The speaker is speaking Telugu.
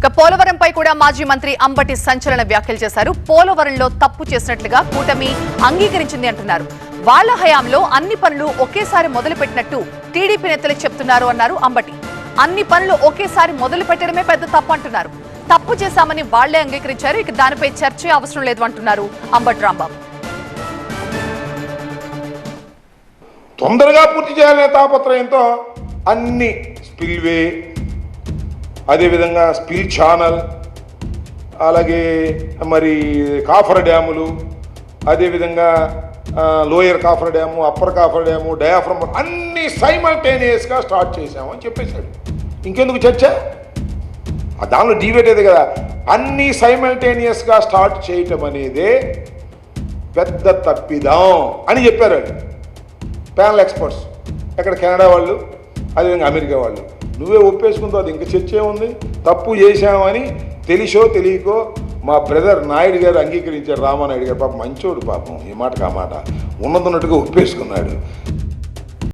ఇక పోలవరంపై కూడా మాజీ మంత్రి అంబటి సంచలన వ్యాఖ్యలు చేశారు. పోలవరంలో తప్పు చేసినట్లుగా కూటమి అంగీకరించింది అంటున్నారు. వాళ్ళ హయాంలో అన్ని పనులు ఒకేసారి మొదలుపెట్టినట్టు టీడీపీ నేతలు చెప్తున్నారు అన్నారు అంబటి. అన్ని పనులు ఒకేసారి మొదలు పెట్టడమే పెద్ద తప్పు అంటున్నారు. తప్పు చేశామని వాళ్ళే అంగీకరించారు ఇక దానిపై చర్చే అవసరం లేదు అంటున్నారు అంబటి రాంబాబు. తొందరగా పూర్తి చేయాలనే తాపత్రయంతో అన్ని స్పిల్వే అదేవిధంగా స్పిల్ ఛానల్ అలాగే మరి కాఫర్ డ్యాములు అదేవిధంగా lower coffer dam upper coffer dam diaphragm అన్ని సైమల్టేనియస్గా స్టార్ట్ చేసామని చెప్పేశాడు. ఇంకెందుకు చర్చ? దానిలో డిబేట్ అయితే కదా. అన్ని సైమల్టేనియస్గా స్టార్ట్ చేయటం అనేదే పెద్ద తప్పిదం అని చెప్పారు ప్యానల్ ఎక్స్పర్ట్స్. ఎక్కడ కెనడా వాళ్ళు అదేవిధంగా అమెరికా వాళ్ళు. నువ్వే ఒప్పేసుకుంటావు అది ఇంకా చర్చ ఏముంది తప్పు చేశామని తెలిసో తెలియకో మా బ్రదర్ నాయుడు గారు అంగీకరించారు. రామానాయుడు గారు పాపం మంచోడు పాపం. ఈ మాటకు ఆ మాట ఉన్నదన్నట్టుగా ఒప్పేసుకున్నాడు.